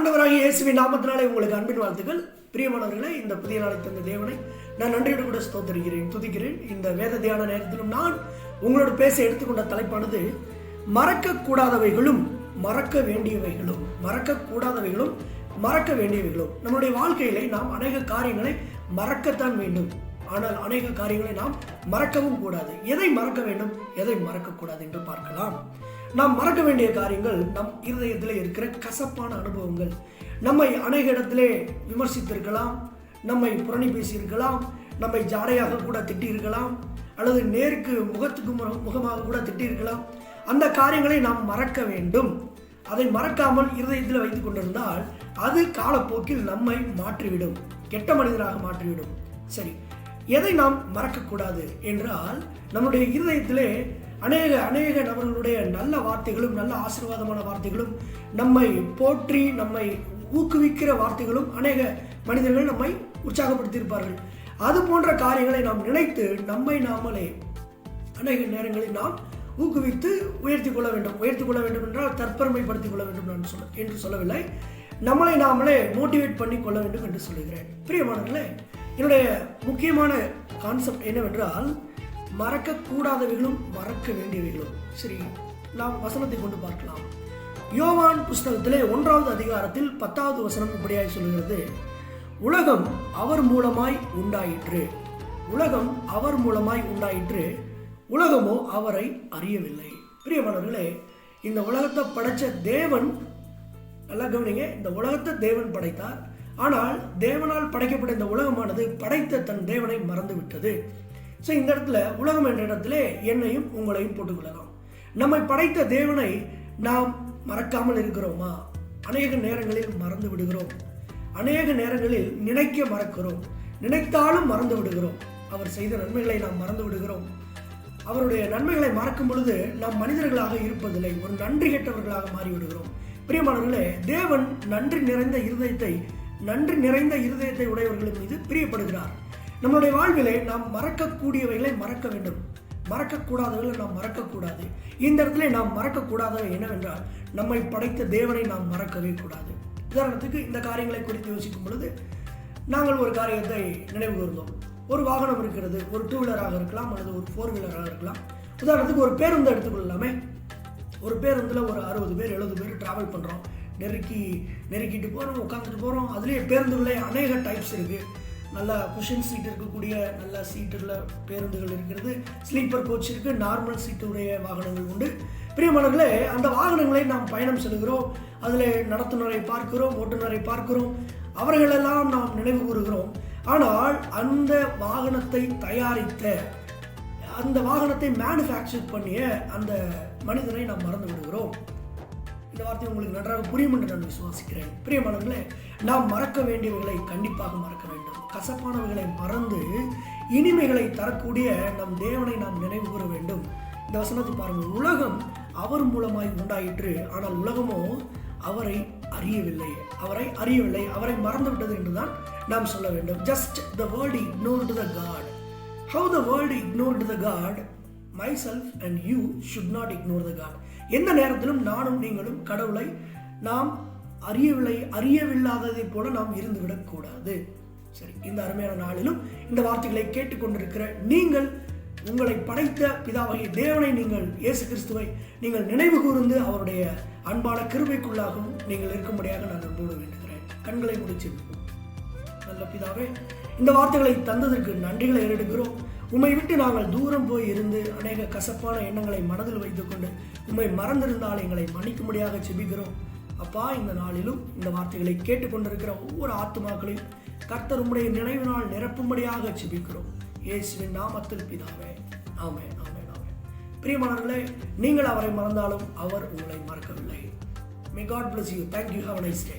ஆண்டவராக இயேசுவின் நாமத்தினாலே உங்களுக்கு அன்பின் வாழ்த்துக்கள். பிரியமானவர்களே இந்த புதிய நாளை தந்த தேவனை நான் நன்றியோடு கூட ஸ்தோத்தரிக்கிறேன் துதிக்கிறேன். இந்த வேத தியான நேரத்திலும் நான் உங்களோட பேச எடுத்துக்கொண்ட தலைப்பானது மறக்கக்கூடாதவைகளும் மறக்க வேண்டியவைகளும் மறக்கக்கூடாதவைகளும் மறக்க வேண்டியவைகளும் நம்மளுடைய வாழ்க்கையிலே நாம் அநேக காரியங்களை மறக்கத்தான் வேண்டும். ஆனால் அநேக காரியங்களை நாம் மறக்கவும் கூடாது. எதை மறக்க வேண்டும்? எதை மறக்கக்கூடாது என்று பார்க்கலாம். நாம் மறக்க வேண்டிய காரியங்கள் நம் இருதயத்தில் இருக்கிற கசப்பான அனுபவங்கள். நம்மை அநேக இடத்திலே விமர்சித்திருக்கலாம். நம்மை புரணி பேசியிருக்கலாம். நம்மை ஜாடையாக கூட திட்டியிருக்கலாம். அல்லது நேருக்கு முகத்துக்கு முகமாக கூட திட்டியிருக்கலாம். அந்த காரியங்களை நாம் மறக்க வேண்டும். அதை மறக்காமல் இருதயத்தில் வைத்துக் கொண்டிருந்தால் அது காலப்போக்கில் நம்மை மாற்றிவிடும். கெட்ட மனிதராக மாற்றிவிடும். சரி. எதை நாம் மறக்கக்கூடாது என்றால் நம்முடைய இருதயத்திலே அநேக அநேக நபர்களுடைய நல்ல வார்த்தைகளும் நல்ல ஆசீர்வாதமான வார்த்தைகளும் நம்மை போற்றி நம்மை ஊக்குவிக்கிற வார்த்தைகளும் அநேக மனிதர்கள் நம்மை உற்சாகப்படுத்தியிருப்பார்கள். அது போன்ற காரியங்களை நாம் நினைத்து நம்மை நாமளே அநேக நேரங்களில் நாம் ஊக்குவித்து உயர்த்தி கொள்ள வேண்டும். உயர்த்தி கொள்ள வேண்டும் என்றால் தற்பெருமைப்படுத்திக் கொள்ள வேண்டும் நான் சொல்ல என்று சொல்லவில்லை. நம்மளை நாமளே மோட்டிவேட் பண்ணி கொள்ள வேண்டும் என்று சொல்லுகிறேன். பிரியமானங்களே என்னுடைய முக்கியமான கான்செப்ட் என்னவென்றால் மறக்கக்கூடாதவைகளும் மறக்க வேண்டியவைகளும். சரி நாம் வசனத்தை கொண்டு பார்க்கலாம். யோவான் புஸ்தகத்திலே ஒன்றாவது அதிகாரத்தில் பத்தாவது வசனம் இப்படியாய் சொல்லுகிறது உலகம் அவர் மூலமாய் உண்டாயிற்று. உலகம் அவர் மூலமாய் உண்டாயிற்று. உலகமோ அவரை அறியவில்லை. பிரியமானவர்களே இந்த உலகத்தை படைச்ச தேவன் நல்லா கவனிங்க இந்த உலகத்தை தேவன் படைத்தார். ஆனால் தேவனால் படைக்கப்பட்ட இந்த உலகமானது படைத்த தன் தேவனை மறந்து விட்டது ஸோ இந்த இடத்துல உலகம் என்ற இடத்துல என்னையும் உங்களையும் போட்டுக்கொள்ளலாம். நம்மை படைத்த தேவனை நாம் மறக்காமல் இருக்கிறோமா? அநேக நேரங்களில் மறந்து விடுகிறோம். அநேக நேரங்களில் நினைக்க மறக்கிறோம். நினைத்தாலும் மறந்து விடுகிறோம். அவர் செய்த நன்மைகளை நாம் மறந்து விடுகிறோம். அவருடைய நன்மைகளை மறக்கும் பொழுது நாம் மனிதர்களாக இருப்பதில்லை. ஒரு நன்றி கெட்டவர்களாக மாறிவிடுகிறோம். பிரியமானவர்களே தேவன் நன்றி நிறைந்த இருதயத்தை நன்றி நிறைந்த இருதயத்தை உடையவர்கள் மீது பிரியப்படுகிறார். நம்மளுடைய வாழ்விலே நாம் மறக்கக்கூடியவைகளை மறக்க வேண்டும். மறக்கக்கூடாதவர்களை நாம் மறக்கக்கூடாது. இந்த இடத்துல நாம் மறக்கக்கூடாதவை என்னவென்றால் நம்மை படைத்த தேவனை நாம் மறக்கவே கூடாது. உதாரணத்துக்கு இந்த காரியங்களை குறித்து யோசிக்கும் பொழுது நாங்கள் ஒரு காரியத்தை நினைவு கூர்ந்தோம். ஒரு வாகனம் இருக்கிறது ஒரு டூ வீலராக இருக்கலாம் அல்லது ஒரு ஃபோர் வீலராக இருக்கலாம். உதாரணத்துக்கு ஒரு பேருந்து எடுத்துக்கொள்ளலாமே ஒரு பேருந்தில் ஒரு அறுபது பேர் எழுபது பேர் ட்ராவல் பண்ணுறோம் நெருக்கி நெருக்கிட்டு போகிறோம் உட்காந்துட்டு போகிறோம் அதுலேயே பேருந்துகளே அநேக டைப்ஸ் இருக்குது நல்ல குஷன் சீட் இருக்கக்கூடிய நல்ல சீட்டில் பேருந்துகள் இருக்கிறது. ஸ்லீப்பர் கோச் இருக்குது நார்மல் சீட்டுடைய வாகனங்கள் உண்டு. பிரியமானவர்களே அந்த வாகனங்களை நாம் பயணம் செல்கிறோம். அதில் நடத்துனரை பார்க்கிறோம் ஓட்டுநரை பார்க்கிறோம். அவர்களெல்லாம் நாம் நினைவு கூறுகிறோம். ஆனால் அந்த வாகனத்தை தயாரித்த அந்த வாகனத்தை மேனுஃபேக்சர் பண்ணிய அந்த மனிதனை நாம் மறந்து விடுகிறோம் இந்த வார்த்தை உங்களுக்கு நன்றாக புரியும் என்று நான் விசுவாசிக்கிறேன். பிரியமானவர்களே நாம் மறக்க வேண்டியவர்களை கண்டிப்பாக மறக்க வேண்டும். கசப்பானவர்களை மறந்து இனிமைகளை தரக்கூடிய நம் தேவனை நாம் நினைவு கூற வேண்டும். இந்த வசனத்தை பாருங்கள். உலகம் அவர் மூலமாய் உண்டாயிற்று. ஆனால் உலகமோ அவரை அறியவில்லை. அவரை அறியவில்லை. அவரை மறந்து விட்டது என்றுதான் நாம் சொல்ல வேண்டும். Just the world ignored the god how How the world the god myself and you should not ignore the god எந்த நேரத்திலும் நானும் நீங்களும் கடவுளை நாம் அறியவில்லை அறியவில்லாததை போல நாம் இருந்துவிடக் கூடாது. சரி இந்த அருமையான நாளிலும் இந்த வார்த்தைகளை கேட்டுக்கொண்டிருக்கிற நீங்கள் உங்களை படைத்த பிதாவாகிய தேவனை நீங்கள் இயேசு கிறிஸ்துவை நீங்கள் நினைவு கூர்ந்து அவருடைய அன்பான கிருபைக்குள்ளாகவும் நீங்கள் இருக்கும்படியாக நான் அன்போடு வேண்டுகிறேன். கண்களை முடிச்சு நல்ல பிதாவே இந்த வார்த்தைகளை தந்ததற்கு நன்றிகளை ஏறெடுக்கிறோம். உம்மை விட்டு நாங்கள் தூரம் போய் இருந்து அநேக கசப்பான எண்ணங்களை மனதில் வைத்துக்கொண்டு உம்மை மறந்திருந்தால் எங்களை மன்னிக்கும்படியாக செபிக்கிறோம் அப்பா இந்த நாளிலும் இந்த வார்த்தைகளை கேட்டுக்கொண்டிருக்கிற ஒவ்வொரு ஆத்துமாக்களையும் கர்த்தர் உம்முடைய நினைவு நாள் நிரப்பும்படியாக செபிக்கிறோம் இயேசுவின் நாமத்தில் பிதாவே ஆமே ஆமே ஆமே பிரியமானவர்களே நீங்கள் அவரை மறந்தாலும் அவர் உங்களை மறக்கவில்லை. May God bless you thank you have nice day